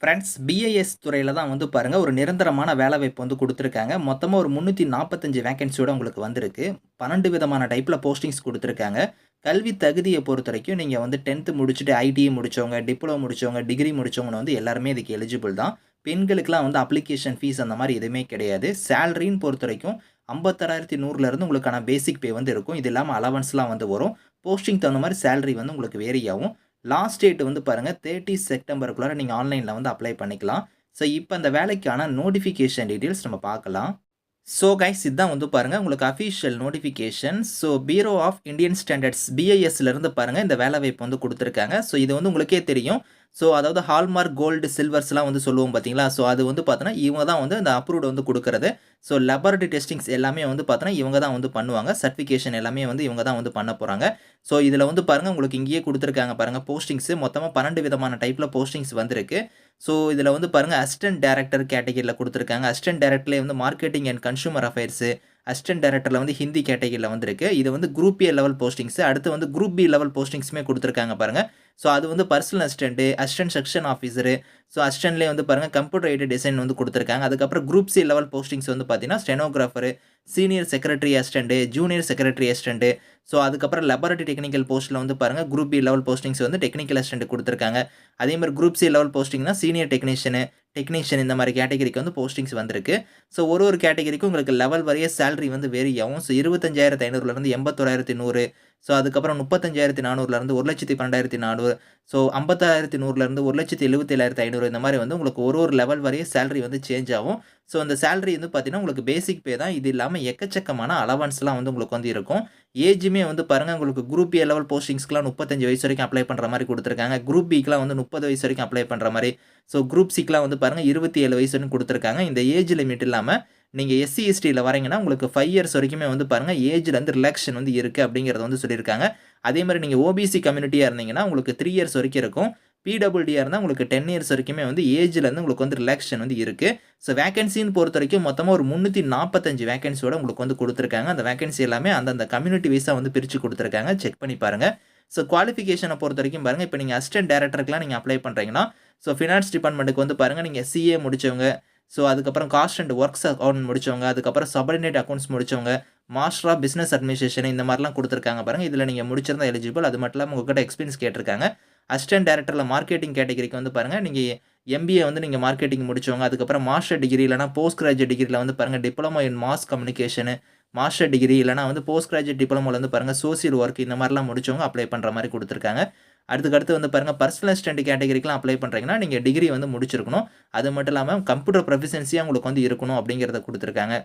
Friends BIS துறையில் தான் வந்து பாருங்கள் ஒரு நிரந்தரமான வேலைவாய்ப்பு வந்து கொடுத்துருக்காங்க. மொத்தமாக ஒரு முந்நூற்றி நாற்பத்தஞ்சு வேகன்சியோட உங்களுக்கு வந்திருக்கு. பன்னெண்டு விதமான டைப்பில் போஸ்டிங்ஸ் கொடுத்துருக்காங்க. கல்வி தகுதியை பொறுத்த வரைக்கும் நீங்கள் வந்து டென்த்து முடிச்சுட்டு ஐடிஐ முடித்தவங்க டிப்ளமோ முடித்தவங்க டிகிரி முடித்தவங்க வந்து எல்லாருமே இதுக்கு எலிஜிபிள் தான். பெண்களுக்கெலாம் வந்து அப்ளிகேஷன் ஃபீஸ் அந்த மாதிரி எதுவுமே கிடையாது. சேலரின்னு பொறுத்த வரைக்கும் ஐம்பத்தாறாயிரத்தி நூறுலேருந்து உங்களுக்கான பேசிக் பே வந்து இருக்கும். இது இல்லாமல் அலவன்ஸ்லாம் வந்து வரும். போஸ்டிங் தகுந்த மாதிரி சேலரி வந்து உங்களுக்கு வேரி ஆகும். லாஸ்ட் டேட் வந்து பாருங்கள் தேர்ட்டி செப்டம்பருக்குள்ளார நீங்கள் ஆன்லைனில் வந்து அப்ளை பண்ணிக்கலாம். ஸோ இப்போ அந்த வேலைக்கான நோட்டிஃபிகேஷன் டீட்டெயில்ஸ் நம்ம பார்க்கலாம். ஸோ கைஸ் இதுதான் வந்து பாருங்கள் உங்களுக்கு official notification so bureau of Indian standards பிஐஎஸ்லேருந்து பாருங்கள் இந்த வேலை வாய்ப்பு வந்து கொடுத்துருக்காங்க. ஸோ இது வந்து உங்களுக்கே தெரியும். ஸோ அதாவது ஹால்மார்க் கோல்டு சில்வர்ஸ்லாம் வந்து சொல்லுவோம் பார்த்தீங்களா ஸோ அது வந்து பார்த்தோன்னா இவங்க தான் வந்து அந்த அப்ரூவ்டு வந்து கொடுக்குறது. ஸோ லெபார்டரி டெஸ்டிங்ஸ் எல்லாமே வந்து பார்த்தோன்னா இவங்க தான் வந்து பண்ணுவாங்க. சர்டிஃபிகேஷன் எல்லாமே வந்து இவங்க தான் வந்து பண்ண போகிறாங்க ஸோ இதில் வந்து பாருங்கள் உங்களுக்கு இங்கேயே கொடுத்துருக்காங்க பாருங்கள் போஸ்டிங்ஸு மொத்தமாக பன்னெண்டு விதமான டைப்பில் போஸ்டிங்ஸ் வந்திருக்கு. ஸோ இதில் வந்து பாருங்கள் அசிஸ்டன்ட் டேரக்டர் கேட்டகரியில் கொடுத்துருக்காங்க. அசிஸ்டன்ட் டேரக்டர்லேயே வந்து marketing and consumer affairs assistant டேரக்டரில் வந்து ஹிந்தி கேட்டகரியில் வந்திருக்கு. இது வந்து குரூப் ஏ லெவல் போஸ்டிங்ஸ் அடுத்து வந்து குரூப் பி லெவல் போஸ்டிங்ஸுமே கொடுத்துருக்காங்க பாருங்கள் ஸோ அது வந்து personal assistant assistant section officer so அசிஸ்டன்ட்லேயே வந்து பாருங்கள் கம்ப்யூட்டர் எய்டு டிசைன் வந்து கொடுத்துருக்காங்க. அதுக்கப்புறம் குரூப் சி லெவல் போஸ்டிங்ஸ் வந்து பார்த்தீங்கன்னா stenographer senior secretary assistant junior secretary assistant so அதுக்கப்புறம் லெபார்ட்டரி டெக்னிக்கல் போஸ்ட்டில் வந்து பாருங்கள் குரூப் பி லெவல் போஸ்டிங்ஸ் வந்து டெக்னிக்கல் அசிஸ்டண்ட் கொடுத்துருக்காங்க. அதே மாதிரி குரூப் சி லெவல் போஸ்டிங்னா சீனியர் டெக்னீஷியனு டெக்னீஷியன் இந்த மாதிரி கேட்டகரிக்கு வந்து போஸ்டிங்ஸ் வந்திருக்கு. ஸோ ஒரு ஒரு கேட்டகரிக்கும் உங்களுக்கு லெவல் வரைய சேலரி வந்து வேரி ஆகும். ஸோ இருபத்தஞ்சாயிரத்து ஐநூறுலேருந்து எண்பத்தோராயிரத்தி நூறு ஸோ அதுக்கப்புறம் முப்பத்தஞ்சாயிரத்தி நானூறுலேருந்து ஒரு லட்சத்தி பன்னெண்டாயிரத்தி நானூறு. ஸோ ஐம்பத்தாயிரத்தி நூறுலேருந்து ஒரு லட்சத்தி எழுபத்தேழாயிரத்தி ஐநூறு இந்த மாதிரி வந்து உங்களுக்கு ஒரு ஒரு லெவல் வரையும் சேலரி வந்து சேஞ்ச் ஆகும். ஸோ அந்த சேலரி வந்து பார்த்தீங்கன்னா உங்களுக்கு பேசிக் பே தான். இது இல்லாமல் எக்கச்சக்கமான அலவன்ஸ்லாம் வந்து உங்களுக்கு வந்து இருக்கும். ஏஜுமே வந்து பாருங்கள் உங்களுக்கு குரூப் ஏ லெவல் போஸ்டிங்ஸ்க்குலாம் முப்பத்தஞ்சு வயசு வரைக்கும் அப்ளை பண்ணுற மாதிரி கொடுத்துருக்காங்க. குரூப் பிக்கெலாம் வந்து முப்பது வயசு வரைக்கும் அப்ளை பண்ணுற மாதிரி. ஸோ குரூப் சிக்கெலாம் வந்து பாருங்கள் இருபத்தி ஏழு வயசு வரைக்கும் கொடுத்துருக்காங்க. இந்த ஏஜ் லிமிட் இல்லாமல் நீங்கள் எஸ்சி எஸ்டியில் வரீங்கன்னா உங்களுக்கு ஃபைவ் இயர்ஸ் வரைக்குமே வந்து பாருங்கள் ஏஜில் வந்து ரிலாக்ஷன் வந்து இருக்குது அப்படிங்கிறத வந்து சொல்லியிருக்காங்க. அதே மாதிரி நீங்கள் ஓபிசி கம்யூனிட்டியாக இருந்தீங்கன்னா உங்களுக்கு த்ரீ இயர்ஸ் வரைக்கும் இருக்கும். பிடபிள்டியாக இருந்தால் உங்களுக்கு டென் இயர்ஸ் வரைக்குமே வந்து ஏஜ்லேருந்து உங்களுக்கு வந்து ரிலாக்ஷன் வந்து இருக்குது ஸோ வேகன்சின்னு பொறுத்த வரைக்கும் மொத்தமாக ஒரு முந்நூற்றி நாற்பத்தஞ்சு வேகன்சியோட உங்களுக்கு வந்து கொடுத்துருக்காங்க. அந்த வேகன்சி எல்லாமே அந்தந்த கம்யூனிட்டி வைஸாக வந்து பிரித்து கொடுத்துருக்காங்க. செக் பண்ணி பாருங்கள் ஸோ குவாலிஃபிகேஷனை பொறுத்த வரைக்கும் பாருங்கள் இப்போ நீங்கள் அசிஸ்டன்ட் டேரக்டருக்குலாம் நீங்கள் அப்ளை பண்ணுறீங்கன்னா ஸோ ஃபினான்ஸ் டிபார்ட்மெண்ட்டுக்கு வந்து பாருங்கள் நீங்கள் சிஏ முடித்தவங்க ஸோ அதுக்கப்புறம் காஸ்ட் அண்ட் ஒர்க்ஸ் அக்கௌண்ட் முடித்தவங்க அதுக்கப்புறம் சபர்டினேட் அக்கௌண்ட்ஸ் முடித்தவங்க மாஸ்டர் ஆஃப் பிஸ்னஸ் அட்மினிஸ்ட்ரேஷன் இந்த மாதிரிலாம் கொடுத்துருக்காங்க பாருங்கள் இதில் நீங்கள் முடிச்சிருந்தா எலிஜிபிள் அது மட்டும் இல்லாமல் உங்கள்கிட்ட எக்ஸ்பீரியன்ஸ் கேட்டிருக்காங்க. அசிஸ்டன்ட் டேரக்டரில் மார்க்கெட்டிங் கேட்டகரிக்கு வந்து பாருங்கள் நீங்கள் எம்பிஏ வந்து நீங்கள் மார்க்கெட்டிங் முடிச்சவங்க அதுக்கப்புறம் மாஸ்டர் டிகிரி இல்லைனா போஸ்ட் கிராஜுவேட் டிகிரியில் வந்து பாருங்கள் diploma in mass communication master degree இல்லைனா வந்து போஸ்ட் கிராஜுவேட் டிப்ளமோவில் வந்து பாருங்கள் சோசியல் ஒர்க் இந்த மாதிரிலாம் முடிச்சவங்க அப்ளை பண்ணுற மாதிரி கொடுத்துருக்காங்க. அடுத்துக்கடுத்து வந்து பாருங்கள் பர்சனல் அசிஸ்டன்ட் கேட்டகரிக்கெலாம் அப்ளை பண்ணுறீங்கன்னா நீங்கள் டிகிரி வந்து முடிச்சிருக்கணும். அது மட்டும் இல்லாமல் கம்ப்யூட்டர் ப்ரொஃபிஷியன்சியாக உங்களுக்கு வந்து இருக்கணும் அப்படிங்கிறத கொடுத்துருக்காங்க.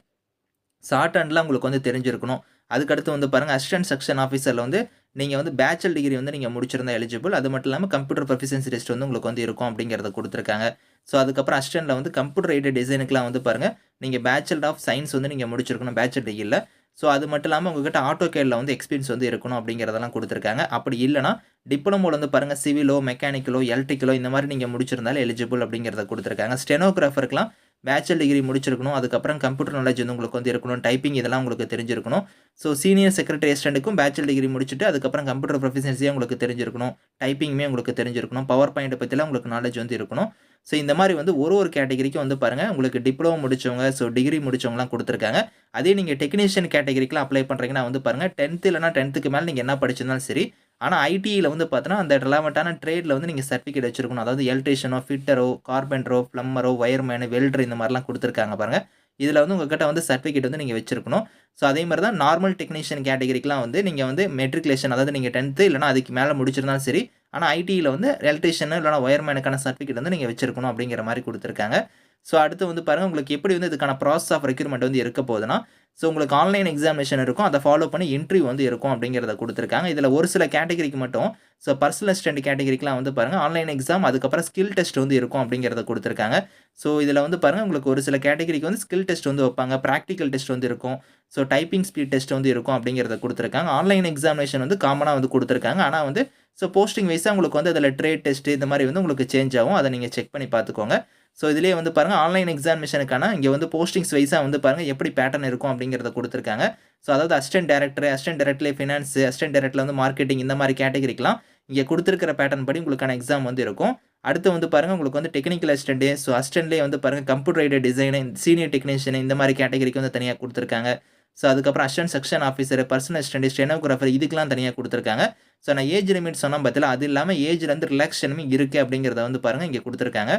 ஷார்ட் ஹேண்ட்லாம் உங்களுக்கு வந்து தெரிஞ்சிருக்கணும். அதுக்கடுத்து வந்து பாருங்கள் அசிஸ்டன்ட் செக்ஷன் ஆஃபீஸரில் வந்து நீங்கள் வந்து பேச்சுலர் டிகிரி வந்து நீங்கள் முடிச்சிருந்தா எலிஜிபிள் அது மட்டும் இல்லாமல் கம்ப்யூட்டர் ப்ரொஃபிஷியன்சி டெஸ்ட் வந்து உங்களுக்கு வந்து இருக்கும் அப்படிங்கிறத கொடுத்துருக்காங்க. ஸோ அதுக்கப்புறம் அசிஸ்டண்ட்டில் வந்து கம்ப்யூட்டர் எய்டட் டிசைனுக்குலாம் வந்து பாருங்கள் நீங்கள் பேச்சுலர் ஆஃப் சயின்ஸ் வந்து நீங்கள் முடிச்சிருக்கணும் பேச்சுலர் டிகிரியில் ஸோ அது மட்டும் இல்லாமல் உங்ககிட்ட ஆட்டோ கேடில் வந்து எக்ஸ்பீரியன்ஸ் வந்து இருக்கணும் அப்படிங்கிறதெல்லாம் கொடுத்துருக்காங்க. அப்படி இல்லைனா டிப்ளமோவில் வந்து பாருங்கள் சிவிலோ மெக்கானிக்கலோ எலக்ட்ரிக்கலோ இந்த மாதிரி நீங்கள் முடிச்சிருந்தாலும் எலிஜிபிள் அப்படிங்கிறத கொடுத்துருக்காங்க. ஸ்டெனோகிராஃபருக்குலாம் பேச்சுலர் டிகிரி முடிச்சிருக்கணும். அதுக்கப்புறம் கம்ப்யூட்டர் நாலேஜ் வந்து உங்களுக்கு வந்து இருக்கணும். டைப்பிங் இதெல்லாம் உங்களுக்கு தெரிஞ்சிருக்கணும். ஸோ சீனியர் செக்ரட்டரி அசிஸ்டண்ட்டுக்கும் பேச்சுலர் டிகிரி முடிச்சுட்டு அதுக்கப்புறம் கம்ப்யூட்டர் ப்ரொஃபிஷியன்சியாக உங்களுக்கு தெரிஞ்சிருக்கணும். டைப்பிங்குமே உங்களுக்கு தெரிஞ்சிருக்கணும். பவர் பாயிண்ட்டை பற்றிலாம் உங்களுக்கு நாலேஜ் வந்து இருக்கணும். ஸோ இந்த மாதிரி வந்து ஒரு ஒரு கேட்டகரிக்கும் வந்து பாருங்கள் உங்களுக்கு டிப்ளமோ முடிச்சவங்க ஸோ டிகிரி முடிச்சவங்களாம் கொடுத்துருக்காங்க. அதே நீங்கள் டெக்னீஷியன் கேட்டகரிக்கெலாம் அப்ளை பண்ணுறீங்கன்னா வந்து பாருங்கள் டென்த்து இல்லைனா டென்த்துக்கு மேலே நீங்கள் என்ன படிச்சிருந்தாலும் சரி ஆனால் ஐடியில் வந்து பார்த்தோன்னா அந்த ரிலவெண்ட்டான ட்ரேடில் வந்து நீங்கள் சர்டிஃபிகேட் வச்சுருக்கணும். அதாவது எலக்ட்ரிஷியனோ ஃபிட்டரோ கார்பெண்டரோ ப்ளம்மரோ ஒயர்மேனு வெல்டர் இந்த மாதிரிலாம் கொடுத்துருக்காங்க பாருங்கள் இதில் வந்து உங்கள்கிட்ட வந்து சர்டிஃபிகேட் வந்து நீங்கள் வச்சிருக்கணும். ஸோ அதே மாதிரி தான் நார்மல் டெக்னீஷியன் கேட்டகரிக்கெலாம் வந்து நீங்கள் வந்து மெட்ரிகுலேஷன் அதாவது நீங்கள் டென்த்து இல்லைனா அதுக்கு மேலே முடிச்சிருந்தாலும் சரி ஆனால் ஐடியில் வந்து எலக்ட்ரிஷியன் இல்லைனா ஒயர்மேனுக்கான சர்டிஃபிகேட் வந்து நீங்கள் வச்சிருக்கணும் அப்படிங்கிற மாதிரி கொடுத்துருக்காங்க. ஸோ அடுத்து வந்து பாருங்கள் உங்களுக்கு எப்படி வந்து இதுக்கான ப்ராசஸ் ஆஃப் ரெக்யூர்மெண்ட் வந்து இருக்க போகுதுன்னா ஸோ உங்களுக்கு ஆன்லைன் எக்ஸாமினேஷன் இருக்கும். அதை ஃபாலோ பண்ணி இன்டர்வியூ வந்து இருக்கும் அப்படிங்கிறத கொடுத்துருக்காங்க. இதில் ஒரு சில கேட்டகரிக்கு மட்டும் ஸோ பர்சனல் அசிஸ்டன்ட் கேட்டகரிக்கெலாம் வந்து பாருங்கள் ஆன்லைன் எக்ஸாம் அதுக்கப்புறம் ஸ்கில் டெஸ்ட் வந்து இருக்கும் அப்படிங்கிறத கொடுத்துருக்காங்க. ஸோ இதில் வந்து பாருங்கள் உங்களுக்கு ஒரு சில கேட்டகரிக்கு வந்து ஸ்கில் டெஸ்ட் வந்து வைப்பாங்க. ப்ராக்டிக்கல் டெஸ்ட் வந்து இருக்கும். ஸோ டைப்பிங் ஸ்பீட் டெஸ்ட் வந்து இருக்கும் அப்படிங்கிறத கொடுத்துருக்காங்க. ஆன்லைன் எக்ஸாமினேஷன் வந்து காமனாக வந்து கொடுத்துருக்காங்க. ஆனால் வந்து ஸோ போஸ்டிங் வைஸாக உங்களுக்கு வந்து அதில் ட்ரேட் டெஸ்ட் இந்த மாதிரி வந்து உங்களுக்கு சேஞ்ச் ஆகும். அதை நீங்கள் செக் பண்ணி பார்த்துக்கோங்க. ஸோ இதிலே வந்து பாருங்கள் ஆன்லைன் எக்ஸாமினேஷனுக்கான இங்கே வந்து போஸ்டிங்ஸ் வைஸாக வந்து பாருங்கள் எப்படி பேட்டர்ன் இருக்கும் அப்படிங்கிறத கொடுத்துருக்காங்க. ஸோ அதாவது அசிஸ்டன்ட் டேரக்டர் அசிஸ்டன்ட் டேரக்டர்லேயே ஃபினான்ஸ் அசிஸ்டன்ட் டேரக்டரில் வந்து மார்க்கெட்டிங் இந்த மாதிரி கேட்டகரிக்கெலாம் இங்கே கொடுத்துருக்கிற பேட்டர்ன் படி உங்களுக்கான எக்ஸாம் வந்து இருக்கும். அடுத்து வந்து பாருங்கள் உங்களுக்கு வந்து டெக்னிக்கல் அசிஸ்டண்ட்டு ஸோ அசிஸ்டன்ட்லேயே வந்து பாருங்கள் computer aided design senior technician இந்த மாதிரி கேட்டகரிக்கு வந்து தனியாக கொடுத்துருக்காங்க. ஸோ அதுக்கப்புறம் assistant section officer personal assistant stenographer இதுக்கெலாம் தனியாக கொடுத்துருக்காங்க. ஸோ நான் ஏஜ் லிமிட் சொன்னால் பார்த்தல அது இல்லாமல் ஏஜ்லேருந்து ரிலாக்ஷனுமே இருக்குது அப்படிங்கிறத வந்து பாருங்கள் இங்கே கொடுத்துருக்காங்க.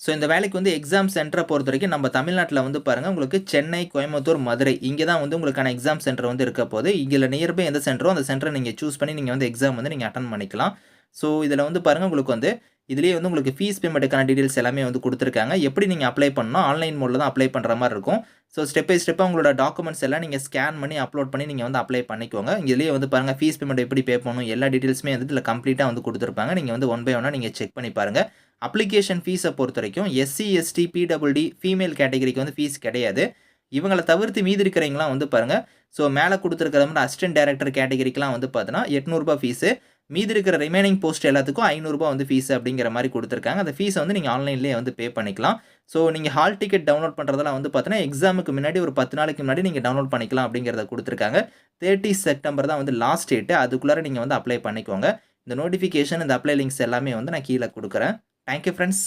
ஸோ இந்த வேலைக்கு வந்து எக்ஸாம் சென்டரை பொறுத்த வரைக்கும் நம்ம தமிழ்நாட்டில் வந்து பாருங்கள் உங்களுக்கு சென்னை கோயம்புத்தூர் மதுரை இங்கே தான் வந்து உங்களுக்கான எக்ஸாம் சென்டர் வந்து இருக்க போது இதில் நியர்பை எந்த சென்டரோ அந்த சென்டரை நீங்கள் சூஸ் பண்ணி நீங்கள் வந்து எக்ஸாம் வந்து நீங்கள் அட்டன் பண்ணிக்கலாம். ஸோ இதில் வந்து பாருங்கள் உங்களுக்கு வந்து இதுலேயே வந்து உங்களுக்கு ஃபீஸ் பேமெண்ட்டுக்கான டீட்டெயில்ஸ் எல்லாமே வந்து கொடுத்துருக்காங்க. எப்படி நீங்கள் அப்ளை பண்ணணும் ஆன்லைன் மோடில் தான் அப்ளை பண்ணுற மாதிரி இருக்கும். ஸோ ஸ்டெப் பை ஸ்டெப்பாக உங்களோட டாக்குமெண்ட்ஸ் எல்லாம் நீங்கள் ஸ்கேன் பண்ணி அப்லோட் பண்ணி நீங்கள் வந்து அப்ளை பண்ணிக்கோங்க. இதுலேயே வந்து பாருங்கள் ஃபீஸ் பேமெண்ட் எப்படி பே பண்ணணும் எல்லா டீட்டெயில்ஸுமே வந்து இதில் கம்ப்ளீட்டாக வந்து கொடுத்துருப்பாங்க. நீங்கள் வந்து ஒன் பை ஒன்னாக நீங்கள் செக் பண்ணி பாருங்கள் அப்ளிகேஷன் ஃபீஸை பொறுத்த வரைக்கும் எஸ்சி எஸ்டி பிடபிள்டி ஃபீமேல் கேட்டகரிக்கு வந்து ஃபீஸ் கிடையாது. இவங்களை தவிர்த்து மீதி இருக்கிறவங்களாம் வந்து பாருங்கள் ஸோ மேலே கொடுத்துருக்கிற மாதிரி அசிஸ்டன்ட் டேரக்டர் கேட்டகரிக்கெலாம் வந்து பார்த்தோன்னா எட்நூறுபா ஃபீஸு மீதி இருக்கிற ரிமைனிங் போஸ்ட் எல்லாத்துக்கும் ஐநூறுரூபா வந்து ஃபீஸ் அப்படிங்கிற மாதிரி கொடுத்துருக்காங்க. அந்த ஃபீஸை வந்து நீங்கள் ஆன்லைன்லேயே வந்து பே பண்ணிக்கலாம். ஸோ நீங்கள் ஹால் டிக்கெட் டவுன்லோட் பண்ணுறதெல்லாம் வந்து பார்த்தீங்கன்னா எக்ஸாமுக்கு முன்னாடி ஒரு பத்து நாளைக்கு முன்னாடி நீங்கள் டவுன்லோட் பண்ணிக்கலாம் அப்படிங்கிறத கொடுத்துருக்காங்க. தேர்ட்டி செப்டம்பர் தான் வந்து லாஸ்ட் டேட்டு அதுக்குள்ளார நீங்கள் வந்து அப்ளை பண்ணிக்கோங்க. இந்த நோட்டிஃபிகேஷன் இந்த அப்ளை லிங்க்ஸ் எல்லாமே வந்து நான் கீழே கொடுக்குறேன். Thank you friends